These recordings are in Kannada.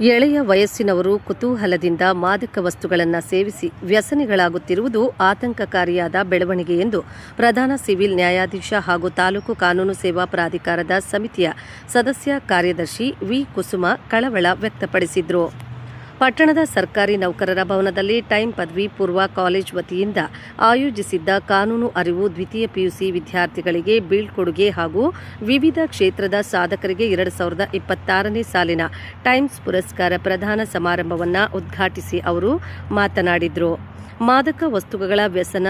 ಎಳೆಯ ವಯಸ್ಸಿನವರು ಕುತೂಹಲದಿಂದ ಮಾದಕ ವಸ್ತುಗಳನ್ನು ಸೇವಿಸಿ ವ್ಯಸನಿಗಳಾಗುತ್ತಿರುವುದು ಆತಂಕಕಾರಿಯಾದ ಬೆಳವಣಿಗೆ ಎಂದು ಪ್ರಧಾನ ಸಿವಿಲ್ ನ್ಯಾಯಾಧೀಶ ಹಾಗೂ ತಾಲೂಕು ಕಾನೂನು ಸೇವಾ ಪ್ರಾಧಿಕಾರದ ಸಮಿತಿಯ ಸದಸ್ಯ ಕಾರ್ಯದರ್ಶಿ ವಿ ಕುಸುಮ ಕಳವಳ ವ್ಯಕ್ತಪಡಿಸಿದರು. ಪಟ್ಟಣದ ಸರ್ಕಾರಿ ನೌಕರರ ಭವನದಲ್ಲಿ ಟೈಮ್ ಪದವಿ ಪೂರ್ವ ಕಾಲೇಜ್ ವತಿಯಿಂದ ಆಯೋಜಿಸಿದ್ದ ಕಾನೂನು ಅರಿವು ದ್ವಿತೀಯ ಪಿಯುಸಿ ವಿದ್ಯಾರ್ಥಿಗಳಿಗೆ ಬೀಳ್ಕೊಡುಗೆ ಹಾಗೂ ವಿವಿಧ ಕ್ಷೇತ್ರದ ಸಾಧಕರಿಗೆ ಎರಡು ಸಾವಿರದ ಇಪ್ಪತ್ತಾರನೇ ಸಾಲಿನ ಟೈಮ್ಸ್ ಪುರಸ್ಕಾರ ಪ್ರದಾನ ಸಮಾರಂಭವನ್ನು ಉದ್ಘಾಟಿಸಿ ಅವರು ಮಾತನಾಡಿದರು. ಮಾದಕ ವಸ್ತುಗಳ ವ್ಯಸನ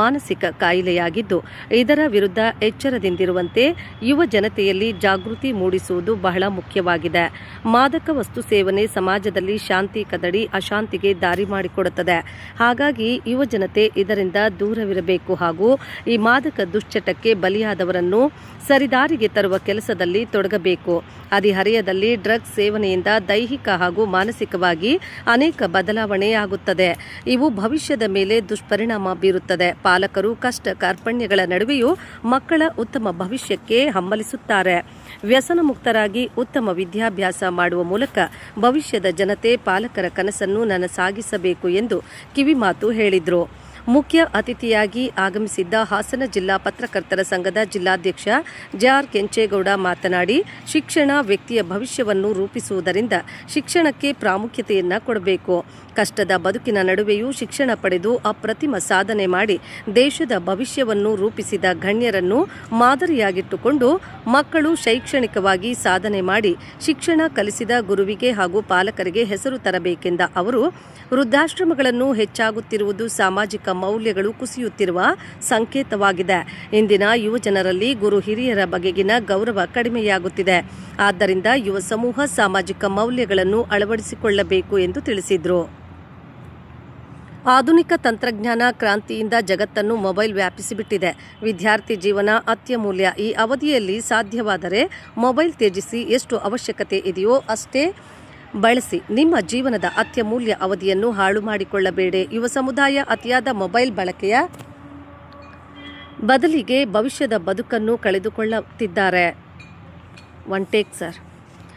ಮಾನಸಿಕ ಕಾಯಿಲೆಯಾಗಿದ್ದು, ಇದರ ವಿರುದ್ಧ ಎಚ್ಚರದಿಂದಿರುವಂತೆ ಯುವ ಜನತೆಯಲ್ಲಿ ಜಾಗೃತಿ ಮೂಡಿಸುವುದು ಬಹಳ ಮುಖ್ಯವಾಗಿದೆ. ಮಾದಕ ವಸ್ತು ಸೇವನೆ ಸಮಾಜದಲ್ಲಿ ಶಾಂತಿ ಕದಡಿ ಅಶಾಂತಿಗೆ ದಾರಿ ಮಾಡಿಕೊಡುತ್ತದೆ. ಹಾಗಾಗಿ ಯುವ ಜನತೆ ಇದರಿಂದ ದೂರವಿರಬೇಕು ಹಾಗೂ ಈ ಮಾದಕ ದುಶ್ಚಟಕ್ಕೆ ಬಲಿಯಾದವರನ್ನು ಸರಿದಾರಿಗೆ ತರುವ ಕೆಲಸದಲ್ಲಿ ತೊಡಗಬೇಕು. ಹದಿಹರೆಯದಲ್ಲಿ ಡ್ರಗ್ಸ್ ಸೇವನೆಯಿಂದ ದೈಹಿಕ ಹಾಗೂ ಮಾನಸಿಕವಾಗಿ ಅನೇಕ ಬದಲಾವಣೆಯಾಗುತ್ತದೆ. ಇವು ಭವಿಷ್ಯದ ಮೇಲೆ ದುಷ್ಪರಿಣಾಮ ಬೀರುತ್ತದೆ. ಪಾಲಕರು ಕಷ್ಟ ಕಾರ್ಪಣ್ಯಗಳ ನಡುವೆಯೂ ಮಕ್ಕಳ ಉತ್ತಮ ಭವಿಷ್ಯಕ್ಕೆ ಹಂಬಲಿಸುತ್ತಾರೆ ವ್ಯಸನ ಮುಕ್ತರಾಗಿ ಉತ್ತಮ ವಿದ್ಯಾಭ್ಯಾಸ ಮಾಡುವ ಮೂಲಕ ಭವಿಷ್ಯದ ಜನತೆ ಪಾಲಕರ ಕನಸನ್ನು ನನಸಾಗಿಸಬೇಕು ಎಂದು ಕಿವಿಮಾತು ಹೇಳಿದರು. ಮುಖ್ಯ ಅತಿಥಿಯಾಗಿ ಆಗಮಿಸಿದ್ದ ಹಾಸನ ಜಿಲ್ಲಾ ಪತ್ರಕರ್ತರ ಸಂಘದ ಜಿಲ್ಲಾಧ್ಯಕ್ಷ ಜಾರ್ ಕೆಂಚೇಗೌಡ ಮಾತನಾಡಿ, ಶಿಕ್ಷಣ ವ್ಯಕ್ತಿಯ ಭವಿಷ್ಯವನ್ನು ರೂಪಿಸುವುದರಿಂದ ಶಿಕ್ಷಣಕ್ಕೆ ಪ್ರಾಮುಖ್ಯತೆಯನ್ನ ಕೊಡಬೇಕು. ಕಷ್ಟದ ಬದುಕಿನ ನಡುವೆಯೂ ಶಿಕ್ಷಣ ಪಡೆದು ಅಪ್ರತಿಮ ಸಾಧನೆ ಮಾಡಿ ದೇಶದ ಭವಿಷ್ಯವನ್ನು ರೂಪಿಸಿದ ಗಣ್ಯರನ್ನು ಮಾದರಿಯಾಗಿಟ್ಟುಕೊಂಡು ಮಕ್ಕಳು ಶೈಕ್ಷಣಿಕವಾಗಿ ಸಾಧನೆ ಮಾಡಿ ಶಿಕ್ಷಣ ಕಲಿಸಿದ ಗುರುವಿಗೆ ಹಾಗೂ ಪಾಲಕರಿಗೆ ಹೆಸರು ತರಬೇಕೆಂದ ಅವರು, ವೃದ್ಧಾಶ್ರಮಗಳನ್ನು ಹೆಚ್ಚಾಗುತ್ತಿರುವುದು ಸಾಮಾಜಿಕ ಮೌಲ್ಯಗಳು ಕುಸಿಯುತ್ತಿರುವ ಸಂಕೇತವಾಗಿದೆ. ಇಂದಿನ ಯುವ ಜನರಲ್ಲಿ ಗುರು ಹಿರಿಯರ ಬಗೆಗಿನ ಗೌರವ ಕಡಿಮೆಯಾಗುತ್ತಿದೆ. ಆದ್ದರಿಂದ ಯುವ ಸಮೂಹ ಸಾಮಾಜಿಕ ಮೌಲ್ಯಗಳನ್ನು ಅಳವಡಿಸಿಕೊಳ್ಳಬೇಕು ಎಂದು ತಿಳಿಸಿದರು. ಆಧುನಿಕ ತಂತ್ರಜ್ಞಾನ ಕ್ರಾಂತಿಯಿಂದ ಜಗತ್ತನ್ನು ಮೊಬೈಲ್ ವ್ಯಾಪಿಸಿಬಿಟ್ಟಿದೆ. ವಿದ್ಯಾರ್ಥಿ ಜೀವನ ಅತ್ಯಮೂಲ್ಯ. ಈ ಅವಧಿಯಲ್ಲಿ ಸಾಧ್ಯವಾದರೆ ಮೊಬೈಲ್ ತ್ಯಜಿಸಿ ಎಷ್ಟು ಅವಶ್ಯಕತೆ ಇದೆಯೋ ಅಷ್ಟೇ ಬಳಸಿ ನಿಮ್ಮ ಜೀವನದ ಅತ್ಯಮೂಲ್ಯ ಅವಧಿಯನ್ನು ಹಾಳು ಮಾಡಿಕೊಳ್ಳಬೇಡಿ. ಯುವ ಸಮುದಾಯ ಅತಿಯಾದ ಮೊಬೈಲ್ ಬಳಕೆಯ ಬದಲಿಗೆ ಭವಿಷ್ಯದ ಬದುಕನ್ನು ಕಳೆದುಕೊಳ್ಳುತ್ತಿದ್ದಾರೆ. ಒನ್ ಟೇಕ್ ಸರ್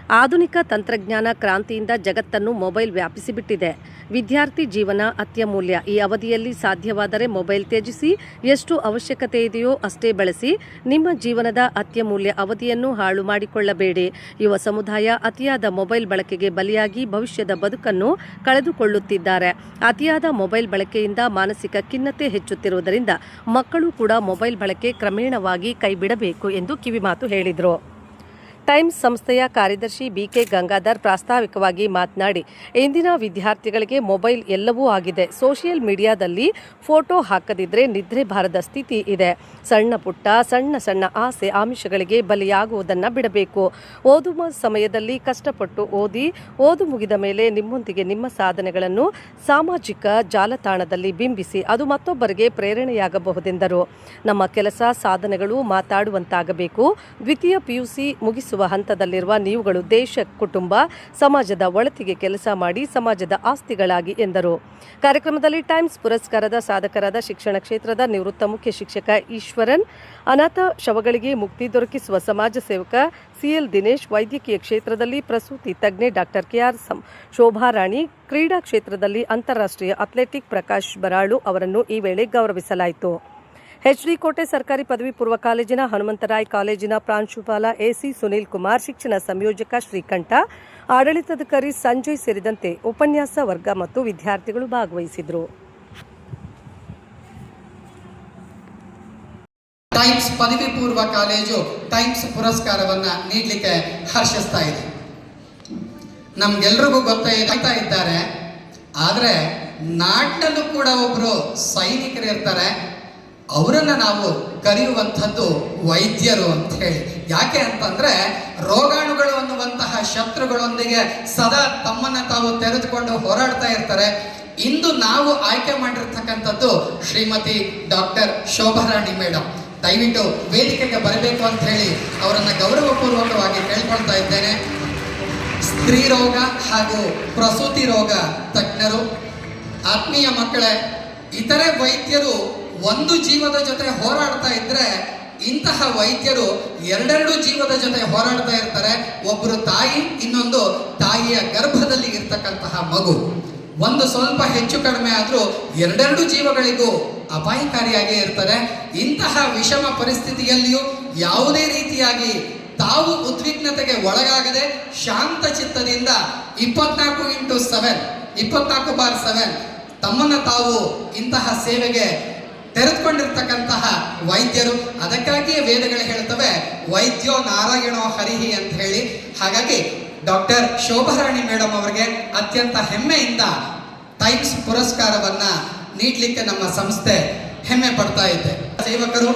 ಆಧುನಿಕ ತಂತ್ರಜ್ಞಾನ ಕ್ರಾಂತಿಯಿಂದ ಜಗತ್ತನ್ನು ಮೊಬೈಲ್ ವ್ಯಾಪಿಸಿಬಿಟ್ಟಿದೆ. ವಿದ್ಯಾರ್ಥಿ ಜೀವನ ಅತ್ಯಮೂಲ್ಯ. ಈ ಅವಧಿಯಲ್ಲಿ ಸಾಧ್ಯವಾದರೆ ಮೊಬೈಲ್ ತ್ಯಜಿಸಿ, ಎಷ್ಟು ಅವಶ್ಯಕತೆ ಇದೆಯೋ ಅಷ್ಟೇ ಬಳಸಿ, ನಿಮ್ಮ ಜೀವನದ ಅತ್ಯಮೂಲ್ಯ ಅವಧಿಯನ್ನು ಹಾಳು ಮಾಡಿಕೊಳ್ಳಬೇಡಿ. ಯುವ ಸಮುದಾಯ ಅತಿಯಾದ ಮೊಬೈಲ್ ಬಳಕೆಗೆ ಬಲಿಯಾಗಿ ಭವಿಷ್ಯದ ಬದುಕನ್ನು ಕಳೆದುಕೊಳ್ಳುತ್ತಿದ್ದಾರೆ. ಅತಿಯಾದ ಮೊಬೈಲ್ ಬಳಕೆಯಿಂದ ಮಾನಸಿಕ ಖಿನ್ನತೆ ಹೆಚ್ಚುತ್ತಿರುವುದರಿಂದ ಮಕ್ಕಳು ಕೂಡ ಮೊಬೈಲ್ ಬಳಕೆ ಕ್ರಮೇಣವಾಗಿ ಕೈಬಿಡಬೇಕು ಎಂದು ಕಿವಿಮಾತು ಹೇಳಿದರು. ಟೈಮ್ಸ್ ಸಂಸ್ಥೆಯ ಕಾರ್ಯದರ್ಶಿ ಬಿಕೆ ಗಂಗಾಧರ್ ಪ್ರಾಸ್ತಾವಿಕವಾಗಿ ಮಾತನಾಡಿ, ಇಂದಿನ ವಿದ್ಯಾರ್ಥಿಗಳಿಗೆ ಮೊಬೈಲ್ ಎಲ್ಲವೂ ಆಗಿದೆ. ಸೋಷಿಯಲ್ ಮೀಡಿಯಾದಲ್ಲಿ ಫೋಟೋ ಹಾಕದಿದ್ರೆ ನಿದ್ರೆ ಬಾರದ ಸ್ಥಿತಿ ಇದೆ. ಸಣ್ಣ ಪುಟ್ಟ, ಸಣ್ಣ ಸಣ್ಣ ಆಸೆ ಆಮಿಷಗಳಿಗೆ ಬಲಿಯಾಗುವುದನ್ನು ಬಿಡಬೇಕು. ಓದುವ ಸಮಯದಲ್ಲಿ ಕಷ್ಟಪಟ್ಟು ಓದಿ, ಓದು ಮುಗಿದ ಮೇಲೆ ನಿಮ್ಮೊಂದಿಗೆ ನಿಮ್ಮ ಸಾಧನೆಗಳನ್ನು ಸಾಮಾಜಿಕ ಜಾಲತಾಣದಲ್ಲಿ ಬಿಂಬಿಸಿ ಅದು ಮತ್ತೊಬ್ಬರಿಗೆ ಪ್ರೇರಣೆಯಾಗಬಹುದೆಂದರು. ನಮ್ಮ ಕೆಲಸ ಸಾಧನೆಗಳು ಮಾತಾಡುವಂತಾಗಬೇಕು. ದ್ವಿತೀಯ ಪಿಯುಸಿ ಮುಗಿಸುವ ಹಂತದಲ್ಲಿರುವ ನೀವುಗಳು ದೇಶ, ಕುಟುಂಬ, ಸಮಾಜದ ಒಳತಿಗೆ ಕೆಲಸ ಮಾಡಿ ಸಮಾಜದ ಆಸ್ತಿಗಳಾಗಿ ಎಂದರು. ಕಾರ್ಯಕ್ರಮದಲ್ಲಿ ಟೈಮ್ಸ್ ಪುರಸ್ಕಾರದ ಸಾಧಕರಾದ ಶಿಕ್ಷಣ ಕ್ಷೇತ್ರದ ನಿವೃತ್ತ ಮುಖ್ಯ ಶಿಕ್ಷಕ ಈಶ್ವರನ್, ಅನಾಥ ಶವಗಳಿಗೆ ಮುಕ್ತಿ ದೊರಕಿಸುವ ಸಮಾಜ ಸೇವಕ ಸಿಎಲ್ ದಿನೇಶ್, ವೈದ್ಯಕೀಯ ಕ್ಷೇತ್ರದಲ್ಲಿ ಪ್ರಸೂತಿ ತಜ್ಞೆ ಡಾಕ್ಟರ್ ಕೆಆರ್ ಸಂ ಶೋಭಾರಾಣಿ ಕ್ರೀಡಾ ಕ್ಷೇತ್ರದಲ್ಲಿ ಅಂತಾರಾಷ್ಟ್ರೀಯ ಅಥ್ಲೆಟಿಕ್ ಪ್ರಕಾಶ್ ಬರಾಳು ಅವರನ್ನು ಈ ವೇಳೆ ಗೌರವಿಸಲಾಯಿತು. ಎಚ್ಡಿ ಕೋಟೆ ಸರ್ಕಾರಿ ಪದವಿ ಪೂರ್ವ ಕಾಲೇಜಿನ ಹನುಮಂತರಾಯ್ ಕಾಲೇಜಿನ ಪ್ರಾಂಶುಪಾಲ ಎಸಿ ಸುನೀಲ್ ಕುಮಾರ್, ಶಿಕ್ಷಣ ಸಂಯೋಜಕ ಶ್ರೀಕಂಠ, ಆಡಳಿತಾಧಿಕಾರಿ ಸಂಜಯ್ ಸೇರಿದಂತೆ ಉಪನ್ಯಾಸ ವರ್ಗ ಮತ್ತು ವಿದ್ಯಾರ್ಥಿಗಳು ಭಾಗವಹಿಸಿದರು. ಟೈಮ್ಸ್ ಪದವಿ ಪೂರ್ವ ಕಾಲೇಜು ಟೈಮ್ಸ್ ಪುರಸ್ಕಾರವನ್ನ ನೀಡಲಿಕ್ಕೆ ಹರ್ಷಿಸ್ತಾ ಇದೆ. ನಮ್ಗೆಲ್ರಿಗೂ ಗೊತ್ತಾಯ್ತಾ ಇದ್ದಾರೆ, ಆದರೆ ನಾಟ್ನಲ್ಲೂ ಕೂಡ ಒಬ್ರು ಸೈನಿಕರು ಇರ್ತಾರೆ ಅವರನ್ನ ನಾವು ಕರೆಯುವಂಥದ್ದು ವೈದ್ಯರು ಅಂತ ಹೇಳಿ. ಯಾಕೆ ಅಂತಂದರೆ ರೋಗಾಣುಗಳು ಅನ್ನುವಂತಹ ಶತ್ರುಗಳೊಂದಿಗೆ ಸದಾ ತಮ್ಮನ್ನು ತಾವು ತೆರೆದುಕೊಂಡು ಹೋರಾಡ್ತಾ ಇರ್ತಾರೆ. ಇಂದು ನಾವು ಆಯ್ಕೆ ಮಾಡಿರ್ತಕ್ಕಂಥದ್ದು ಶ್ರೀಮತಿ ಡಾಕ್ಟರ್ ಶೋಭಾರಾಣಿ ಮೇಡಮ್ ದಯವಿಟ್ಟು ವೇದಿಕೆಗೆ ಬರಬೇಕು ಅಂತ ಹೇಳಿ ಅವರನ್ನು ಗೌರವಪೂರ್ವಕವಾಗಿ ಕೇಳ್ಕೊಳ್ತಾ ಇದ್ದೇನೆ. ಸ್ತ್ರೀ ರೋಗ ಹಾಗೂ ಪ್ರಸೂತಿ ರೋಗ ತಜ್ಞರು, ಆತ್ಮೀಯ ಮಕ್ಕಳೇ, ಇತರೆ ವೈದ್ಯರು ಒಂದು ಜೀವದ ಜೊತೆ ಹೋರಾಡ್ತಾ ಇದ್ರೆ ಇಂತಹ ವೈದ್ಯರು ಎರಡೆರಡು ಜೀವದ ಜೊತೆ ಹೋರಾಡ್ತಾ ಇರ್ತಾರೆ. ಒಬ್ಬರು ತಾಯಿ, ಇನ್ನೊಂದು ತಾಯಿಯ ಗರ್ಭದಲ್ಲಿ ಇರ್ತಕ್ಕಂತಹ ಮಗು. ಒಂದು ಸ್ವಲ್ಪ ಹೆಚ್ಚು ಕಡಿಮೆ ಆದರೂ ಎರಡೆರಡು ಜೀವಗಳಿಗೂ ಅಪಾಯಕಾರಿಯಾಗೇ ಇರ್ತಾರೆ. ಇಂತಹ ವಿಷಮ ಪರಿಸ್ಥಿತಿಯಲ್ಲಿಯೂ ಯಾವುದೇ ರೀತಿಯಾಗಿ ತಾವು ಉದ್ವಿಗ್ನತೆಗೆ ಒಳಗಾಗದೆ ಶಾಂತ ಚಿತ್ತದಿಂದ ಇಪ್ಪತ್ನಾಲ್ಕು ಇಂಟು ಸೆವೆನ್, ಇಪ್ಪತ್ನಾಲ್ಕು ಬಾರ್ ಸೆವೆನ್ ತಮ್ಮನ್ನ ತಾವು ಇಂತಹ ಸೇವೆಗೆ ತೆರೆದುಕೊಂಡಿರ್ತಕ್ಕಂತಹ ವೈದ್ಯರು, ಅದಕ್ಕಾಗಿಯೇ ವೇದಗಳು ಹೇಳ್ತವೆ ವೈದ್ಯೋ ನಾರಾಯಣೋ ಹರಿಹಿ ಅಂತ ಹೇಳಿ. ಹಾಗಾಗಿ ಡಾಕ್ಟರ್ ಶೋಭಾರಾಣಿ ಮೇಡಮ್ ಅವರಿಗೆ ಅತ್ಯಂತ ಹೆಮ್ಮೆಯಿಂದ ಟೈಮ್ಸ್ ಪುರಸ್ಕಾರವನ್ನ ನೀಡಲಿಕ್ಕೆ ನಮ್ಮ ಸಂಸ್ಥೆ ಹೆಮ್ಮೆ ಪಡ್ತಾ ಇದೆ. ಸೇವಕರು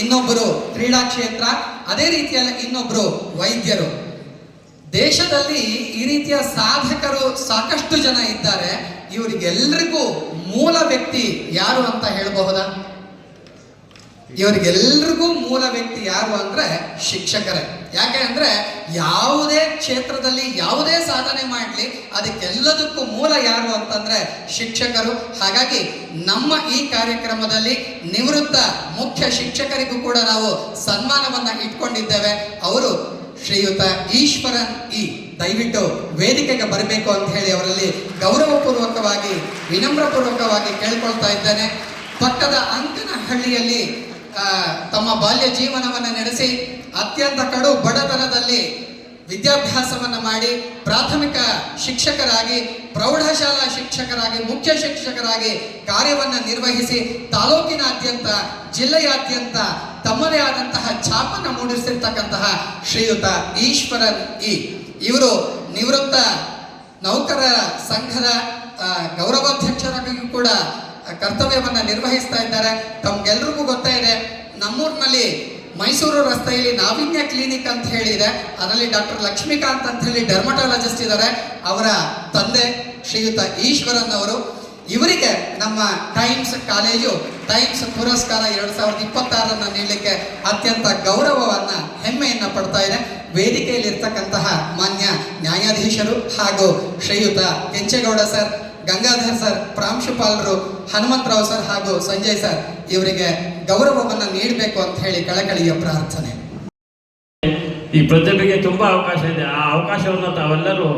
ಇನ್ನೊಬ್ಬರು ಕ್ರೀಡಾ ಕ್ಷೇತ್ರ, ಅದೇ ರೀತಿಯಲ್ಲಿ ಇನ್ನೊಬ್ಬರು ವೈದ್ಯರು. ದೇಶದಲ್ಲಿ ಈ ರೀತಿಯ ಸಾಧಕರು ಸಾಕಷ್ಟು ಜನ ಇದ್ದಾರೆ. ಇವರಿಗೆಲ್ಲರಿಗೂ ಮೂಲ ವ್ಯಕ್ತಿ ಯಾರು ಅಂತ ಹೇಳಬಹುದಾ? ಇವರಿಗೆಲ್ರಿಗೂ ಮೂಲ ವ್ಯಕ್ತಿ ಯಾರು ಅಂದ್ರೆ ಶಿಕ್ಷಕರೇ. ಯಾಕೆ ಅಂದ್ರೆ ಯಾವುದೇ ಕ್ಷೇತ್ರದಲ್ಲಿ ಯಾವುದೇ ಸಾಧನೆ ಮಾಡಲಿ, ಅದಕ್ಕೆಲ್ಲದಕ್ಕೂ ಮೂಲ ಯಾರು ಅಂತಂದ್ರೆ ಶಿಕ್ಷಕರು. ಹಾಗಾಗಿ ನಮ್ಮ ಈ ಕಾರ್ಯಕ್ರಮದಲ್ಲಿ ನಿವೃತ್ತ ಮುಖ್ಯ ಶಿಕ್ಷಕರಿಗೂ ಕೂಡ ನಾವು ಸನ್ಮಾನವನ್ನ ಇಟ್ಕೊಂಡಿದ್ದೇವೆ. ಅವರು ಶ್ರೀಯುತ ಈಶ್ವರನ್ ಈ ದಯವಿಟ್ಟು ವೇದಿಕೆಗೆ ಬರಬೇಕು ಅಂತ ಹೇಳಿ ಅವರಲ್ಲಿ ಗೌರವಪೂರ್ವಕವಾಗಿ ವಿನಮ್ರಪೂರ್ವಕವಾಗಿ ಕೇಳ್ಕೊಳ್ತಾ ಇದ್ದೇನೆ. ಪಕ್ಕದ ಅಂಕನಹಳ್ಳಿಯಲ್ಲಿ ಹಳ್ಳಿಯಲ್ಲಿ ತಮ್ಮ ಬಾಲ್ಯ ಜೀವನವನ್ನು ನಡೆಸಿ ಅತ್ಯಂತ ಕಡು ಬಡತನದಲ್ಲಿ ವಿದ್ಯಾಭ್ಯಾಸವನ್ನು ಮಾಡಿ ಪ್ರಾಥಮಿಕ ಶಿಕ್ಷಕರಾಗಿ, ಪ್ರೌಢಶಾಲಾ ಶಿಕ್ಷಕರಾಗಿ, ಮುಖ್ಯ ಶಿಕ್ಷಕರಾಗಿ ಕಾರ್ಯವನ್ನು ನಿರ್ವಹಿಸಿ ತಾಲೂಕಿನಾದ್ಯಂತ, ಜಿಲ್ಲೆಯಾದ್ಯಂತ ತಮ್ಮದೇ ಆದಂತಹ ಛಾಪನ ಮೂಡಿಸಿರ್ತಕ್ಕಂತಹ ಶ್ರೀಯುತ ಈಶ್ವರನ್ ಇ ಇವರು ನಿವೃತ್ತ ನೌಕರರ ಸಂಘದ ಗೌರವಾಧ್ಯಕ್ಷರಾಗಿಯೂ ಕೂಡ ಕರ್ತವ್ಯವನ್ನ ನಿರ್ವಹಿಸ್ತಾ ಇದ್ದಾರೆ. ತಮ್ಗೆಲ್ರಿಗೂ ಗೊತ್ತಾ ಇದೆ, ನಮ್ಮೂರಿನಲ್ಲಿ ಮೈಸೂರು ರಸ್ತೆಯಲ್ಲಿ ನಾವೀನ್ಯ ಕ್ಲಿನಿಕ್ ಅಂತ ಹೇಳಿದೆ ಅದರಲ್ಲಿ ಡಾಕ್ಟರ್ ಲಕ್ಷ್ಮೀಕಾಂತ್ ಅಂತ ಹೇಳಿ ಡರ್ಮಟಾಲಜಿಸ್ಟ್ ಇದ್ದಾರೆ. ಅವರ ತಂದೆ ಶ್ರೀಯುತ ಈಶ್ವರನ್ ಅವರು. ಇವರಿಗೆ ನಮ್ಮ ಟೈಮ್ಸ್ ಕಾಲೇಜು, ಟೈಮ್ಸ್ ಪುರಸ್ಕಾರ ಎರಡ್ ಸಾವಿರದ ಇಪ್ಪತ್ತಾರನ್ನ ನೀಡಲಿಕ್ಕೆ ಅತ್ಯಂತ ಗೌರವವನ್ನ, ಹೆಮ್ಮೆಯನ್ನ ಪಡ್ತಾ ಇದೆ. ವೇದಿಕೆಯಲ್ಲಿರ್ತಕ್ಕಂತಹ ಮಾನ್ಯ ನ್ಯಾಯಾಧೀಶರು ಹಾಗೂ ಶ್ರೀಯುತ ಕೆಂಚೇಗೌಡ ಸರ್ ಗಂಗಾಧರ್ ಸರ್, ಪ್ರಾಂಶುಪಾಲರು, ಹನುಮಂತರಾವ್ ಸರ್ ಹಾಗೂ ಸಂಜಯ್ ಸರ್, ಇವರಿಗೆ ಗೌರವವನ್ನು ನೀಡಬೇಕು ಅಂತ ಹೇಳಿ ಕಳಕಳಿಯ ಪ್ರಾರ್ಥನೆ. ಈ ಪ್ರತಿಭೆಗೆ ತುಂಬಾ ಅವಕಾಶ ಇದೆ. ಆ ಅವಕಾಶವನ್ನು ತಾವೆಲ್ಲರೂ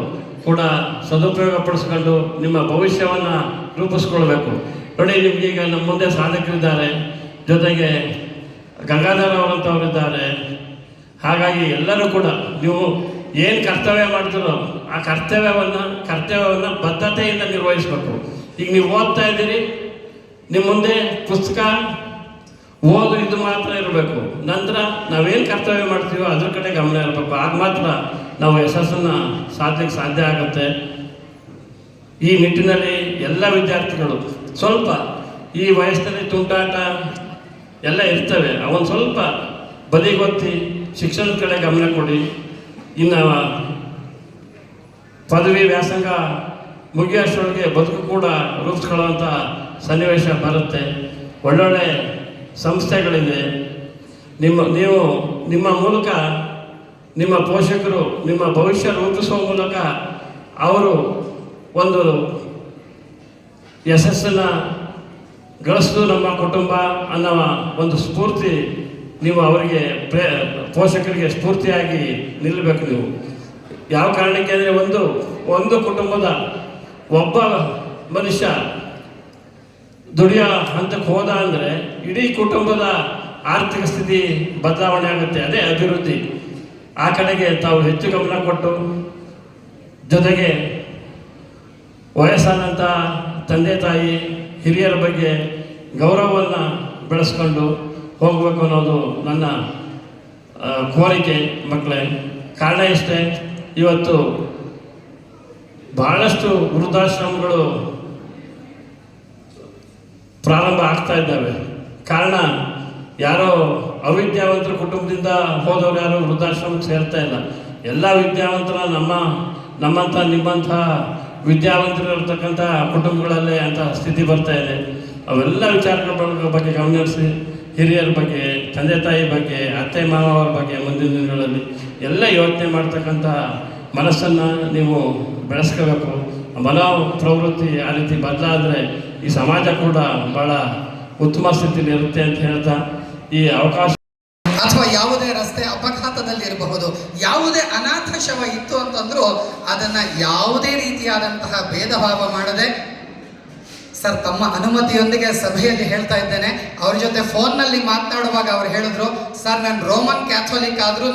ಕೂಡ ಸದುಪಯೋಗ ಪಡಿಸ್ಕೊಂಡು ನಿಮ್ಮ ಭವಿಷ್ಯವನ್ನು ರೂಪಿಸ್ಕೊಳ್ಬೇಕು. ನೋಡಿ, ನಿಮ್ಗೆ ಈಗ ನಮ್ಮ ಮುಂದೆ ಸಾಧಕರಿದ್ದಾರೆ ಜೊತೆಗೆ ಗಂಗಾಧರ ಅವರಂತವರಿದ್ದಾರೆ. ಹಾಗಾಗಿ ಎಲ್ಲರೂ ಕೂಡ ನೀವು ಏನು ಕರ್ತವ್ಯ ಮಾಡ್ತೀರೋ ಆ ಕರ್ತವ್ಯವನ್ನು ಕರ್ತವ್ಯವನ್ನು ಬದ್ಧತೆಯಿಂದ ನಿರ್ವಹಿಸಬೇಕು. ಈಗ ನೀವು ಓದ್ತಾ ಇದ್ದೀರಿ, ನಿಮ್ಮ ಮುಂದೆ ಪುಸ್ತಕ ಓದು ಇದು ಮಾತ್ರ ಇರಬೇಕು. ನಂತರ ನಾವೇನು ಕರ್ತವ್ಯ ಮಾಡ್ತೀವೋ ಅದ್ರ ಕಡೆ ಗಮನ ಇರಬೇಕು. ಆಗ ಮಾತ್ರ ನಾವು ಯಶಸ್ಸನ್ನು ಸಾಧ್ಯಕ್ಕೆ ಸಾಧ್ಯ ಆಗುತ್ತೆ. ಈ ನಿಟ್ಟಿನಲ್ಲಿ ಎಲ್ಲ ವಿದ್ಯಾರ್ಥಿಗಳು ಸ್ವಲ್ಪ ಈ ವಯಸ್ಸಿನಲ್ಲಿ ತುಂಟಾಟ ಎಲ್ಲ ಇರ್ತವೆ. ಅವನು ಸ್ವಲ್ಪ ಬದಿಗೊತ್ತಿ ಶಿಕ್ಷಣದ ಕಡೆ ಗಮನ ಕೊಡಿ. ಇನ್ನು ಪದವಿ ವ್ಯಾಸಂಗ ಮುಗಿಯೋಷ್ಟೊಳಗೆ ಬದುಕು ಕೂಡ ರೂಪಿಸ್ಕೊಳ್ಳೋವಂಥ ಸನ್ನಿವೇಶ ಬರುತ್ತೆ. ಒಳ್ಳೊಳ್ಳೆ ಸಂಸ್ಥೆಗಳಿದೆ. ನಿಮ್ಮ, ನೀವು ನಿಮ್ಮ ಮೂಲಕ ನಿಮ್ಮ ಪೋಷಕರು, ನಿಮ್ಮ ಭವಿಷ್ಯ ರೂಪಿಸುವ ಮೂಲಕ ಅವರು ಒಂದು ಯಶಸ್ಸನ್ನು ಗಳಿಸೋದು ನಮ್ಮ ಕುಟುಂಬ ಅನ್ನೋ ಒಂದು ಸ್ಫೂರ್ತಿ ನೀವು ಅವರಿಗೆ ಪ್ರೇ, ಪೋಷಕರಿಗೆ ಸ್ಫೂರ್ತಿಯಾಗಿ ನಿಲ್ಲಬೇಕು ನೀವು. ಯಾವ ಕಾರಣಕ್ಕೆ ಅಂದರೆ ಒಂದು ಒಂದು ಕುಟುಂಬದ ಒಬ್ಬ ಮನುಷ್ಯ ದುಡಿಯೋ ಹಂತಕ್ಕೆ ಹೋದ ಅಂದರೆ ಇಡೀ ಕುಟುಂಬದ ಆರ್ಥಿಕ ಸ್ಥಿತಿ ಬದಲಾವಣೆ ಆಗುತ್ತೆ, ಅದೇ ಅಭಿವೃದ್ಧಿ. ಆ ಕಡೆಗೆ ತಾವು ಹೆಚ್ಚು ಗಮನ ಕೊಟ್ಟು, ಜೊತೆಗೆ ವಯಸ್ಸಾದಂಥ ತಂದೆ ತಾಯಿ, ಹಿರಿಯರ ಬಗ್ಗೆ ಗೌರವವನ್ನು ಬೆಳೆಸ್ಕೊಂಡು ಹೋಗಬೇಕು ಅನ್ನೋದು ನನ್ನ ಕೋರಿಕೆ ಮಕ್ಕಳೇ. ಕಾರಣ ಇಷ್ಟೇ ಇವತ್ತು ಬಹಳಷ್ಟು ವೃದ್ಧಾಶ್ರಮಗಳು ಪ್ರಾರಂಭ ಆಗ್ತಾ ಇದ್ದಾವೆ. ಕಾರಣ, ಯಾರೋ ಅವಿದ್ಯಾವಂತರ ಕುಟುಂಬದಿಂದ ಹೋದವರು ಯಾರು ವೃದ್ಧಾಶ್ರಮಕ್ಕೆ ಸೇರ್ತಾ ಇಲ್ಲ. ಎಲ್ಲ ವಿದ್ಯಾವಂತರ ನಮ್ಮ, ನಮ್ಮಂಥ, ನಿಮ್ಮಂಥ ವಿದ್ಯಾವಂತರು ಇರ್ತಕ್ಕಂಥ ಕುಟುಂಬಗಳಲ್ಲೇ ಅಂತ ಸ್ಥಿತಿ ಬರ್ತಾ ಇದೆ. ಅವೆಲ್ಲ ವಿಚಾರಗಳ ಬಗ್ಗೆ ಗಮನಿಸಿ ಹಿರಿಯರ ಬಗ್ಗೆ ತಂದೆ ತಾಯಿ ಬಗ್ಗೆ, ಅತ್ತೆ ಮಾವರ ಬಗ್ಗೆ ಮುಂದಿನ ದಿನಗಳಲ್ಲಿ ಎಲ್ಲ ಯೋಚನೆ ಮಾಡ್ತಕ್ಕಂಥ ಮನಸ್ಸನ್ನು ನೀವು ಬೆಳೆಸ್ಕೋಬೇಕು. ಮನೋ ಪ್ರವೃತ್ತಿ ಆ ರೀತಿ ಬದಲಾದರೆ ಈ ಸಮಾಜ ಕೂಡ ಭಾಳ ಉತ್ತಮ ಸ್ಥಿತಿಯಲ್ಲಿ ಇರುತ್ತೆ ಅಂತ ಹೇಳ್ತಾ ಈ ಅವಕಾಶ ಅಥವಾ ಯಾವುದೇ ರಸ್ತೆ ಅಪಘಾತದಲ್ಲಿ ಇರಬಹುದು, ಯಾವುದೇ ಅನಾಥ ಶವ ಇತ್ತು ಅಂತಂದ್ರೂ ಅದನ್ನ ಯಾವುದೇ ರೀತಿಯಾದಂತಹ ಭೇದ ಭಾವ ಮಾಡದೆ ಸರ್, ತಮ್ಮ ಅನುಮತಿಯೊಂದಿಗೆ ಸಭೆಯಲ್ಲಿ ಹೇಳ್ತಾ ಇದ್ದೇನೆ. ಅವ್ರ ಜೊತೆ ಫೋನ್ನಲ್ಲಿ ಮಾತನಾಡುವಾಗ ಅವ್ರು ಹೇಳಿದ್ರು, ಸರ್, ನಾನು ರೋಮನ್ ಕ್ಯಾಥೋಲಿಕ್ ಆದ್ರೂ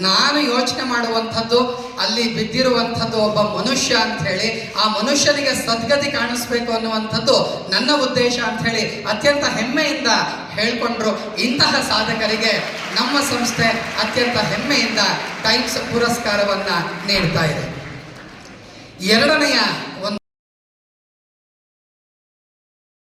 ನಾನು ಯೋಚನೆ ಮಾಡುವಂಥದ್ದು, ಅಲ್ಲಿ ಬಿದ್ದಿರುವಂಥದ್ದು ಒಬ್ಬ ಮನುಷ್ಯ ಅಂತ ಹೇಳಿ, ಆ ಮನುಷ್ಯನಿಗೆ ಸದ್ಗತಿ ಕಾಣಿಸ್ಬೇಕು ಅನ್ನುವಂಥದ್ದು ನನ್ನ ಉದ್ದೇಶ ಅಂತ ಹೇಳಿ ಅತ್ಯಂತ ಹೆಮ್ಮೆಯಿಂದ ಹೇಳ್ಕೊಂಡ್ರು. ಇಂತಹ ಸಾಧಕರಿಗೆ ನಮ್ಮ ಸಂಸ್ಥೆ ಅತ್ಯಂತ ಹೆಮ್ಮೆಯಿಂದ ಟೈಮ್ಸ್ ಪುರಸ್ಕಾರವನ್ನು ನೀಡ್ತಾ ಇದೆ. ಎರಡನೆಯ